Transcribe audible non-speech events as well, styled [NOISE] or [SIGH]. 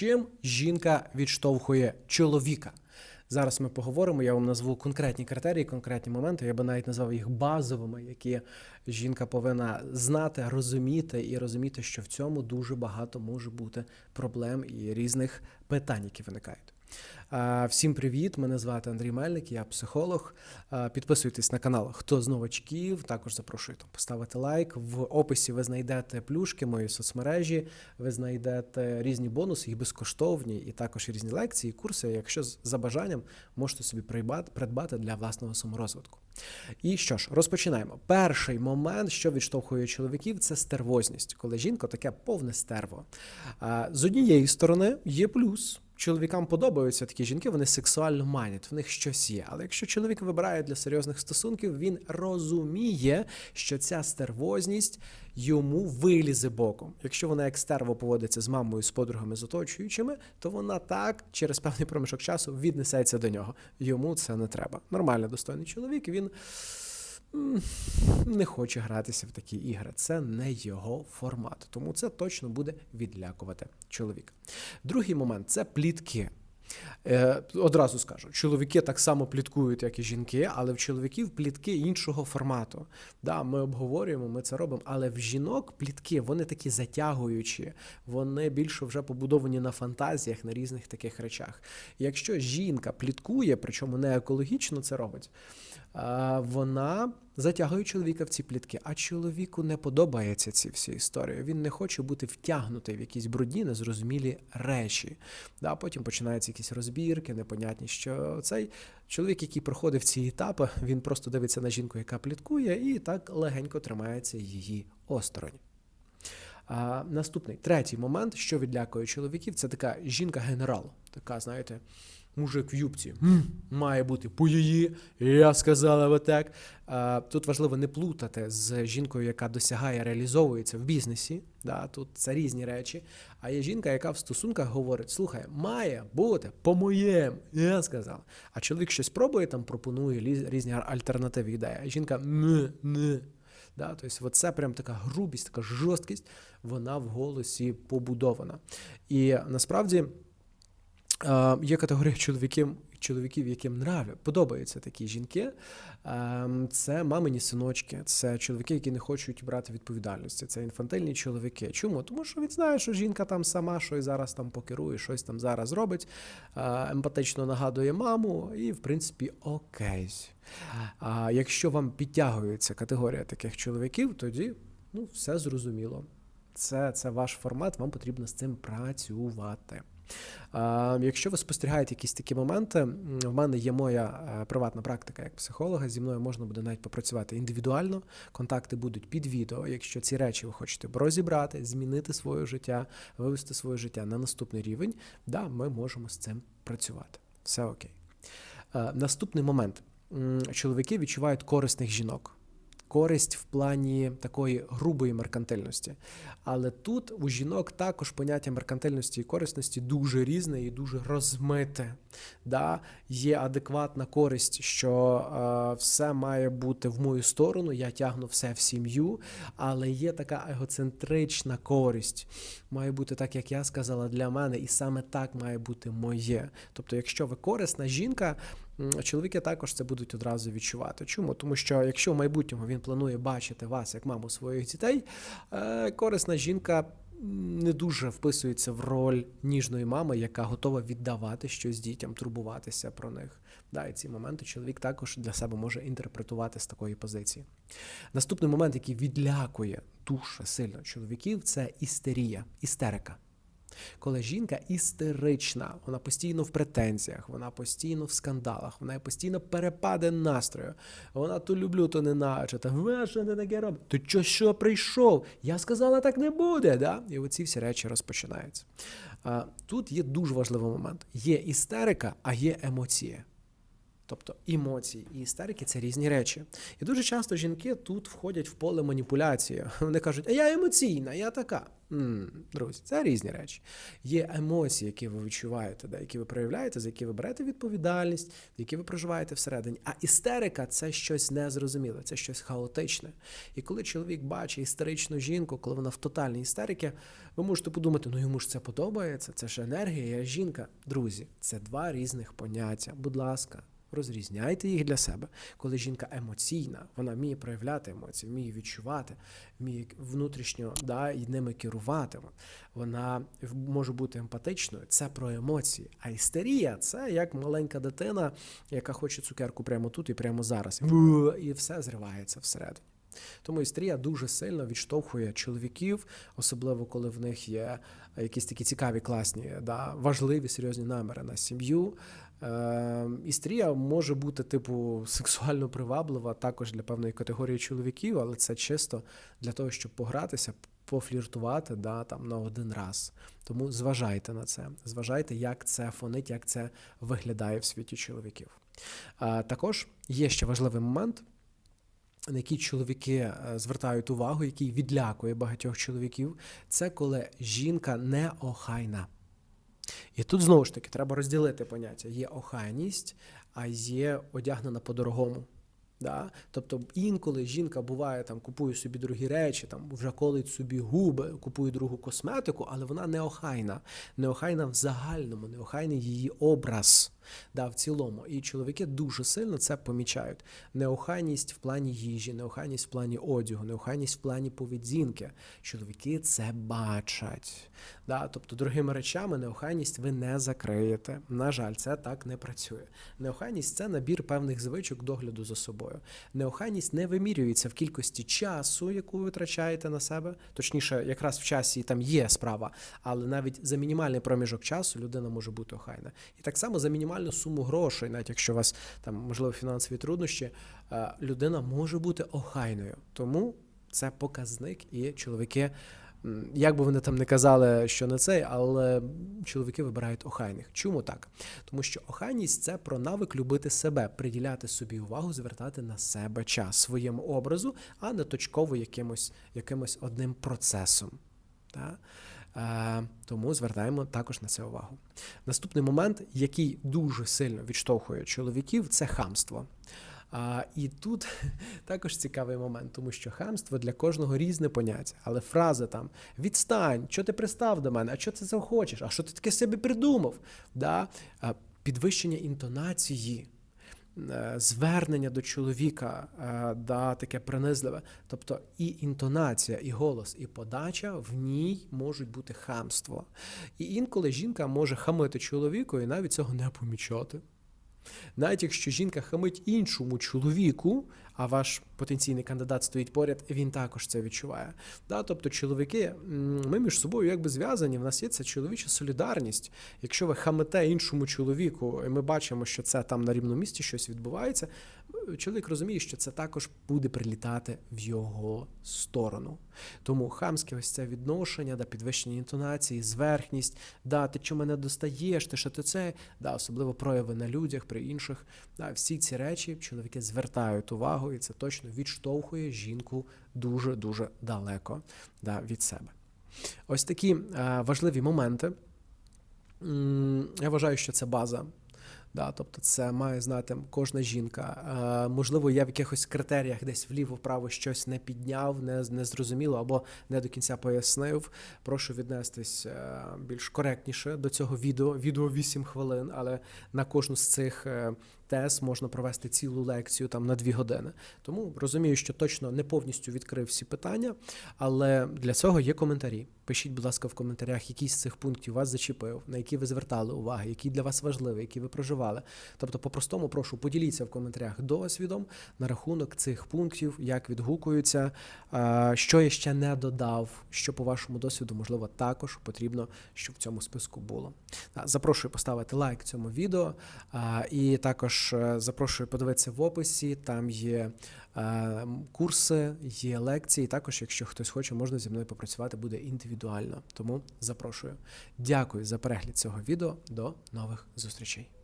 Чим жінка відштовхує чоловіка? Зараз ми поговоримо. Я вам назву конкретні критерії, конкретні моменти. Я би навіть назвав їх базовими, які жінка повинна знати, розуміти і розуміти, що в цьому дуже багато може бути проблем і різних питань, які виникають. Всім привіт! Мене звати Андрій Мельник, я психолог. Підписуйтесь на канал, хто з новачків. Також запрошую там поставити лайк. В описі ви знайдете плюшки мої соцмережі, ви знайдете різні бонуси, їх безкоштовні, і також різні лекції, курси. Якщо за бажанням можете собі придбати, для власного саморозвитку. І що ж, розпочинаємо. Перший момент, що відштовхує чоловіків, це стервозність, коли жінка таке повне стерво. З однієї сторони є плюс. Чоловікам подобаються такі жінки, вони сексуально манять, в них щось є. Але якщо чоловік вибирає для серйозних стосунків, він розуміє, що ця стервозність йому вилізе боком. Якщо вона як стерво поводиться з мамою, з подругами, з оточуючими, то вона так через певний проміжок часу віднесеться до нього. Йому це не треба. Нормально достойний чоловік, він не хоче гратися в такі ігри. Це не його формат. Тому це точно буде відлякувати чоловіка. Другий момент це плітки. Е, одразу скажу, чоловіки так само пліткують, як і жінки, але в чоловіків плітки іншого формату. Да, ми обговорюємо, ми це робимо, але в жінок плітки вони такі затягуючі, вони більше вже побудовані на фантазіях, на різних таких речах. Якщо жінка пліткує, причому не екологічно це робить, вона затягує чоловіка в ці плітки. А чоловіку не подобаються ці всі історії. Він не хоче бути втягнутий в якісь брудні, незрозумілі речі. Да, потім починаються якісь розбірки, непонятні, що цей чоловік, який проходив ці етапи, він просто дивиться на жінку, яка пліткує, і так легенько тримається її осторонь. А, наступний третій момент, що відлякує чоловіків, це така жінка-генерал. Така, знаєте, мужик в юбці. «М, Має бути по її, я сказала би так. Тут важливо не плутати з жінкою, яка досягає, реалізовується в бізнесі. Да, тут це різні речі. А є жінка, яка в стосунках говорить: слухай, має бути по-моєму, я сказав. А чоловік щось пробує, там пропонує різні альтернативні ідеї. А жінка не, не. Да, тобто, це прям така грубість, така жорсткість, вона в голосі побудована. І насправді є категорія чоловіків, чоловіків, яким нраві, подобаються такі жінки. Це мамині синочки, це чоловіки, які не хочуть брати відповідальності. Це інфантильні чоловіки. Чому? Тому що він знає, що жінка там сама щось зараз там покерує, щось там зараз робить, емпатично нагадує маму, і в принципі окей. А якщо вам підтягується категорія таких чоловіків, тоді ну, все зрозуміло. Це, це ваш формат, вам потрібно з цим працювати. Якщо ви спостерігаєте якісь такі моменти, в мене є моя е, приватна практика як психолога. Зі мною можна буде навіть попрацювати індивідуально. Контакти будуть під відео. Якщо ці речі ви хочете розібрати, змінити своє життя, вивести своє життя на наступний рівень, да, ми можемо з цим працювати. Все окей. Е, Наступний момент. Чоловіки відчувають корисних жінок. Користь в плані такої грубої меркантильності. Але тут у жінок також поняття меркантильності і корисності дуже різне і дуже розмите. Да? Є адекватна користь, що е, все має бути в мою сторону, я тягну все в сім'ю, але є така егоцентрична користь. Має бути так, як я сказала, для мене, і саме так має бути моє. Тобто, якщо ви корисна жінка, чоловіки також це будуть одразу відчувати. Чому? Тому що якщо в майбутньому він планує бачити вас як маму своїх дітей, е, корисна жінка. Не дуже вписується в роль ніжної мами, яка готова віддавати щось дітям, турбуватися про них. Да, і ці моменти чоловік також для себе може інтерпретувати з такої позиції. Наступний момент, який відлякує дуже сильно чоловіків, це істерія, істерика. Коли жінка істерична, вона постійно в претензіях, вона постійно в скандалах, вона постійно перепаде настрою. Вона то люблю, то ненавиджу. Та «Ви, що не таке робить? Ти чо, що прийшов? Я сказала, так не буде. Да? І оці всі речі розпочинаються. Тут є дуже важливий момент: є істерика, а є емоція. Тобто емоції і істерики це різні речі. І дуже часто жінки тут входять в поле маніпуляції. [LAUGHS] Вони кажуть, а я емоційна, я така. м друзі, це різні речі. Є емоції, які ви відчуваєте, да, які ви проявляєте, за які ви берете відповідальність, які ви проживаєте всередині. А істерика це щось незрозуміле, це щось хаотичне. І коли чоловік бачить істеричну жінку, коли вона в тотальній істериці, ви можете подумати, ну йому ж це подобається, це ж енергія, я жінка. Друзі, це два різних поняття. Будь ласка. Розрізняйте їх для себе. Коли жінка емоційна, вона вміє проявляти емоції, вміє відчувати, вміє внутрішньо да, і ними керувати. Вона може бути емпатичною. Це про емоції. А істерія це як маленька дитина, яка хоче цукерку прямо тут і прямо зараз. І все зривається всередині. Тому істерія дуже сильно відштовхує чоловіків, особливо коли в них є якісь такі цікаві, класні, да, важливі серйозні наміри на сім'ю. Е, Істерія може бути типу [LAUGHS] сексуально приваблива також для певної категорії чоловіків, але це чисто для того, щоб погратися, пофліртувати да, там, на один раз. Тому зважайте на це, зважайте, як це фонить, як це виглядає в світі чоловіків. Також є ще важливий момент на які чоловіки е, звертають увагу, який відлякує багатьох чоловіків, це коли жінка неохайна. І тут знову ж таки треба розділити поняття: є охайність, а є одягнена по-дорогому. Да? Тобто інколи жінка буває, там купує собі дорогі речі, там вже колить собі губи, купує другу косметику, але вона неохайна. Неохайна в загальному, неохайний її образ да, в цілому. І чоловіки дуже сильно це помічають. Неохайність в плані їжі, неохайність в плані одягу, неохайність в плані поведінки. Чоловіки це бачать. Да? Тобто, дорогими речами, неохайність ви не закриєте. На жаль, це так не працює. Неохайність це набір певних звичок догляду за собою. Неохайність не вимірюється в кількості часу, яку ви витрачаєте на себе. Точніше, якраз в часі там є справа, але навіть за мінімальний проміжок часу людина може бути охайна. І так само за мінімальну суму грошей, навіть якщо у вас там можливо фінансові труднощі, е, людина може бути охайною. Тому це показник, і чоловіки. Як би вони там не казали, що не цей, але чоловіки вибирають охайних. Чому так? Тому що охайність це про навик любити себе, приділяти собі увагу, звертати на себе час своєму образу, а не точково якимось якимось одним процесом. Так? Е, тому звертаємо також на це увагу. Наступний момент, який дуже сильно відштовхує чоловіків, це хамство. А, І тут [LAUGHS] також цікавий момент, тому що хамство для кожного різне поняття. Але фраза там відстань, що ти пристав до мене, а що ти захочеш, а що ти таке собі придумав? Да? Підвищення інтонації. Е, звернення до чоловіка, е, да, таке принизливе. Тобто і інтонація, і голос, і подача в ній можуть бути хамство. І інколи жінка може хамити чоловіку і навіть цього не помічати. Навіть якщо жінка хамить іншому чоловіку, а ваш потенційний кандидат стоїть поряд, він також це відчуває. Да? Тобто, чоловіки, ми між собою якби зв'язані, в нас є ця чоловіча солідарність. Якщо ви хамите іншому чоловіку, і ми бачимо, що це там на рівному місці щось відбувається, чоловік розуміє, що це також буде прилітати в його сторону. Тому хамське ось це відношення, да, підвищення інтонації, зверхність, да, ти що мене достаєш, ти що ти це, да, особливо прояви на людях, при інших. Всі ці речі чоловіки звертають увагу, і це точно відштовхує жінку дуже-дуже далеко да, від себе. Ось такі е, важливі моменти. Я вважаю, що це база Да, Тобто це має знати кожна жінка. Е, Можливо, я в якихось критеріях десь вліво-вправо щось не підняв, не не зрозуміло або не до кінця пояснив. Прошу віднестись е, більш коректніше до цього відео. Відео 8 хвилин, але на кожну з цих е, тез можна провести цілу лекцію там на дві години. Тому розумію, що точно не повністю відкрив всі питання, але для цього є коментарі. Пишіть, будь ласка, в коментарях, який з цих пунктів вас зачепив, на які ви звертали увагу, які для вас важливі, які ви проживали. Тобто, по-простому, прошу, поділіться в коментарях досвідом на рахунок цих пунктів, як відгукуються, що я ще не додав, що по вашому досвіду, можливо, також потрібно, щоб в цьому списку було. Запрошую поставити лайк цьому відео і також. Е, запрошую подивитися в описі. Там є е, курси, є лекції. Також, якщо хтось хоче, можна зі мною попрацювати, буде індивідуально. Тому запрошую. Дякую за перегляд цього відео. До нових зустрічей.